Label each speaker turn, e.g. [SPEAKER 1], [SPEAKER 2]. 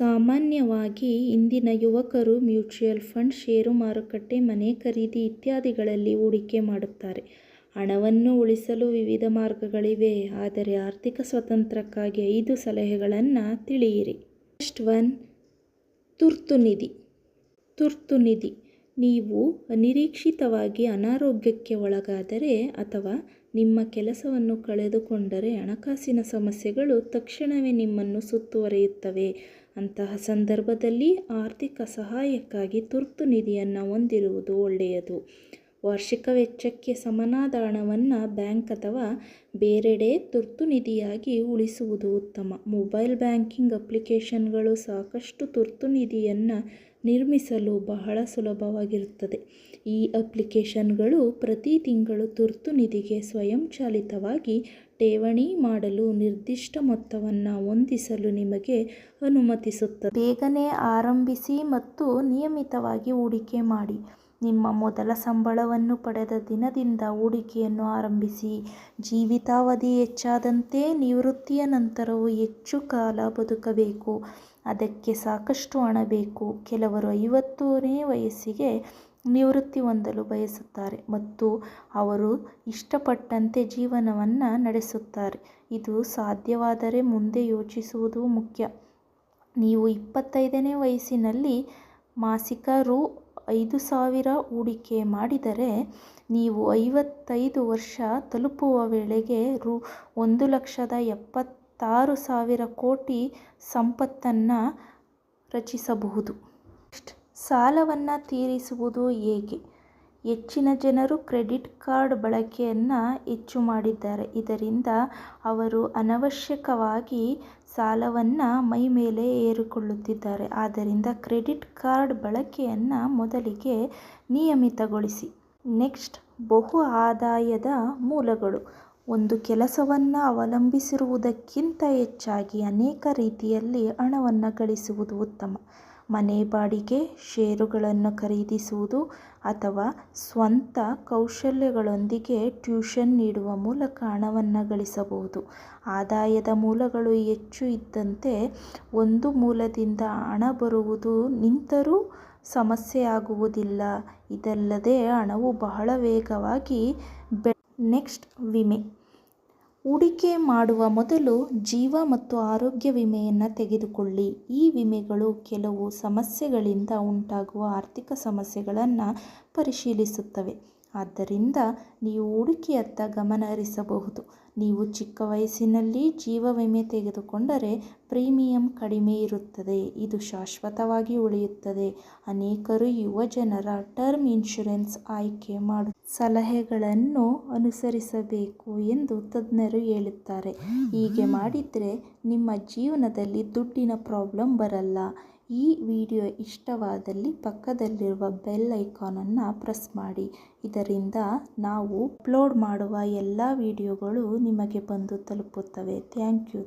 [SPEAKER 1] ಸಾಮಾನ್ಯವಾಗಿ ಇಂದಿನ ಯುವಕರು ಮ್ಯೂಚುಯಲ್ ಫಂಡ್, ಷೇರು ಮಾರುಕಟ್ಟೆ, ಮನೆ ಖರೀದಿ ಇತ್ಯಾದಿಗಳಲ್ಲಿ ಹೂಡಿಕೆ ಮಾಡುತ್ತಾರೆ. ಹಣವನ್ನು ಉಳಿಸಲು ವಿವಿಧ ಮಾರ್ಗಗಳಿವೆ, ಆದರೆ ಆರ್ಥಿಕ ಸ್ವಾತಂತ್ರ್ಯಕ್ಕಾಗಿ ಐದು ಸಲಹೆಗಳನ್ನು ತಿಳಿಯಿರಿ. ಫಸ್ಟ್ ಒನ್, ತುರ್ತು ನಿಧಿ. ತುರ್ತು ನಿಧಿ. ನೀವು ಅನಿರೀಕ್ಷಿತವಾಗಿ ಅನಾರೋಗ್ಯಕ್ಕೆ ಒಳಗಾದರೆ ಅಥವಾ ನಿಮ್ಮ ಕೆಲಸವನ್ನು ಕಳೆದುಕೊಂಡರೆ ಹಣಕಾಸಿನ ಸಮಸ್ಯೆಗಳು ತಕ್ಷಣವೇ ನಿಮ್ಮನ್ನು ಸುತ್ತುವರಿಯುತ್ತವೆ. ಅಂತಹ ಸಂದರ್ಭದಲ್ಲಿ ಆರ್ಥಿಕ ಸಹಾಯಕ್ಕಾಗಿ ತುರ್ತು ನಿಧಿಯನ್ನು ಹೊಂದಿರುವುದು ಒಳ್ಳೆಯದು. ವಾರ್ಷಿಕ ವೆಚ್ಚಕ್ಕೆ ಸಮನಾದ ಹಣವನ್ನು ಬ್ಯಾಂಕ್ ಅಥವಾ ಬೇರೆಡೆ ತುರ್ತು ನಿಧಿಯಾಗಿ ಉಳಿಸುವುದು ಉತ್ತಮ. ಮೊಬೈಲ್ ಬ್ಯಾಂಕಿಂಗ್ ಅಪ್ಲಿಕೇಶನ್ಗಳು ಸಾಕಷ್ಟು ತುರ್ತು ನಿಧಿಯನ್ನು ನಿರ್ಮಿಸಲು ಬಹಳ ಸುಲಭವಾಗಿರುತ್ತದೆ. ಈ ಅಪ್ಲಿಕೇಶನ್ಗಳು ಪ್ರತಿ ತಿಂಗಳು ತುರ್ತು ನಿಧಿಗೆ ಸ್ವಯಂಚಾಲಿತವಾಗಿ ಠೇವಣಿ ಮಾಡಲು ನಿರ್ದಿಷ್ಟ ಮೊತ್ತವನ್ನು ಹೊಂದಿಸಲು ನಿಮಗೆ ಅನುಮತಿಸುತ್ತದೆ. ಬೇಗನೆ ಆರಂಭಿಸಿ ಮತ್ತು ನಿಯಮಿತವಾಗಿ ಹೂಡಿಕೆ ಮಾಡಿ. ನಿಮ್ಮ ಮೊದಲ ಸಂಬಳವನ್ನು ಪಡೆದ ದಿನದಿಂದ ಹೂಡಿಕೆಯನ್ನು ಆರಂಭಿಸಿ. ಜೀವಿತಾವಧಿ ಹೆಚ್ಚಾದಂತೆ ನಿವೃತ್ತಿಯ ನಂತರವೂ ಹೆಚ್ಚು ಕಾಲ ಬದುಕಬೇಕು. ಅದಕ್ಕೆ ಸಾಕಷ್ಟು ಹಣ ಬೇಕು. ಕೆಲವರು ಐವತ್ತನೇ ವಯಸ್ಸಿಗೆ ನಿವೃತ್ತಿ ಹೊಂದಲು ಬಯಸುತ್ತಾರೆ ಮತ್ತು ಅವರು ಇಷ್ಟಪಟ್ಟಂತೆ ಜೀವನವನ್ನು ನಡೆಸುತ್ತಾರೆ. ಇದು ಸಾಧ್ಯವಾದರೆ ಮುಂದೆ ಯೋಚಿಸುವುದು ಮುಖ್ಯ. ನೀವು ಇಪ್ಪತ್ತೈದನೇ ವಯಸ್ಸಿನಲ್ಲಿ ಮಾಸಿಕ ರು ಐದು ಸಾವಿರ ಹೂಡಿಕೆ ಮಾಡಿದರೆ ನೀವು ಐವತ್ತೈದು ವರ್ಷ ತಲುಪುವ ವೇಳೆಗೆ ರು ಒಂದು ಲಕ್ಷದ ಎಪ್ಪತ್ತಾರು ಸಾವಿರ ಕೋಟಿ ಸಂಪತ್ತನ್ನು ರಚಿಸಬಹುದು. ಸಾಲವನ್ನು ತೀರಿಸುವುದು ಹೇಗೆ? ಹೆಚ್ಚಿನ ಜನರು ಕ್ರೆಡಿಟ್ ಕಾರ್ಡ್ ಬಳಕೆಯನ್ನು ಹೆಚ್ಚು ಮಾಡಿದ್ದಾರೆ. ಇದರಿಂದ ಅವರು ಅನವಶ್ಯಕವಾಗಿ ಸಾಲವನ್ನು ಮೈಮೇಲೆ ಏರಿಕೊಳ್ಳುತ್ತಿದ್ದಾರೆ. ಆದ್ದರಿಂದ ಕ್ರೆಡಿಟ್ ಕಾರ್ಡ್ ಬಳಕೆಯನ್ನು ಮೊದಲಿಗೆ ನಿಯಮಿತಗೊಳಿಸಿ. ನೆಕ್ಸ್ಟ್ ಬಹು ಆದಾಯದ ಮೂಲಗಳು. ಒಂದು ಕೆಲಸವನ್ನು ಅವಲಂಬಿಸಿರುವುದಕ್ಕಿಂತ ಹೆಚ್ಚಾಗಿ ಅನೇಕ ರೀತಿಯಲ್ಲಿ ಹಣವನ್ನು ಗಳಿಸುವುದು ಉತ್ತಮ. ಮನೆ ಬಾಡಿಗೆ, ಷೇರುಗಳನ್ನು ಖರೀದಿಸುವುದು ಅಥವಾ ಸ್ವಂತ ಕೌಶಲ್ಯಗಳೊಂದಿಗೆ ಟ್ಯೂಷನ್ ನೀಡುವ ಮೂಲಕ ಹಣವನ್ನು ಗಳಿಸಬಹುದು. ಆದಾಯದ ಮೂಲಗಳು ಹೆಚ್ಚು ಇದ್ದಂತೆ ಒಂದು ಮೂಲದಿಂದ ಹಣ ಬರುವುದು ನಿಂತರೂ ಸಮಸ್ಯೆಯಾಗುವುದಿಲ್ಲ ಇದಲ್ಲದೆ ಹಣವು ಬಹಳ ವೇಗವಾಗಿ ಬೆ ನೆಕ್ಸ್ಟ್ ವಿಮೆ. ಹೂಡಿಕೆ ಮಾಡುವ ಮೊದಲು ಜೀವ ಮತ್ತು ಆರೋಗ್ಯ ವಿಮೆಯನ್ನು ತೆಗೆದುಕೊಳ್ಳಿ. ಈ ವಿಮೆಗಳು ಕೆಲವು ಸಮಸ್ಯೆಗಳಿಂದ ಉಂಟಾಗುವ ಆರ್ಥಿಕ ಸಮಸ್ಯೆಗಳನ್ನು ಪರಿಶೀಲಿಸುತ್ತವೆ. ಆದ್ದರಿಂದ ನೀವು ಹೂಡಿಕೆಯತ್ತ ಗಮನ ಹರಿಸಬಹುದು ನೀವು ಚಿಕ್ಕ ವಯಸ್ಸಿನಲ್ಲಿ ಜೀವ ವಿಮೆ ತೆಗೆದುಕೊಂಡರೆ ಪ್ರೀಮಿಯಂ ಕಡಿಮೆ ಇರುತ್ತದೆ. ಇದು ಶಾಶ್ವತವಾಗಿ ಉಳಿಯುತ್ತದೆ. ಅನೇಕರು ಯುವಜನರ ಟರ್ಮ್ ಇನ್ಶೂರೆನ್ಸ್ ಆಯ್ಕೆ ಮಾಡು ಸಲಹೆಗಳನ್ನು ಅನುಸರಿಸಬೇಕು ಎಂದು ತಜ್ಞರು ಹೇಳುತ್ತಾರೆ. ಹೀಗೆ ಮಾಡಿದರೆ ನಿಮ್ಮ ಜೀವನದಲ್ಲಿ ದುಡ್ಡಿನ ಪ್ರಾಬ್ಲಮ್ ಬರಲ್ಲ. ಈ ವಿಡಿಯೋ ಇಷ್ಟವಾದಲ್ಲಿ ಪಕ್ಕದಲ್ಲಿರುವ ಬೆಲ್ ಐಕಾನನ್ನು ಪ್ರೆಸ್ ಮಾಡಿ. ಇದರಿಂದ ನಾವು ಅಪ್ಲೋಡ್ ಮಾಡುವ ಎಲ್ಲ ವಿಡಿಯೋಗಳು ನಿಮಗೆ ಬಂದು ತಲುಪುತ್ತವೆ. Thank you.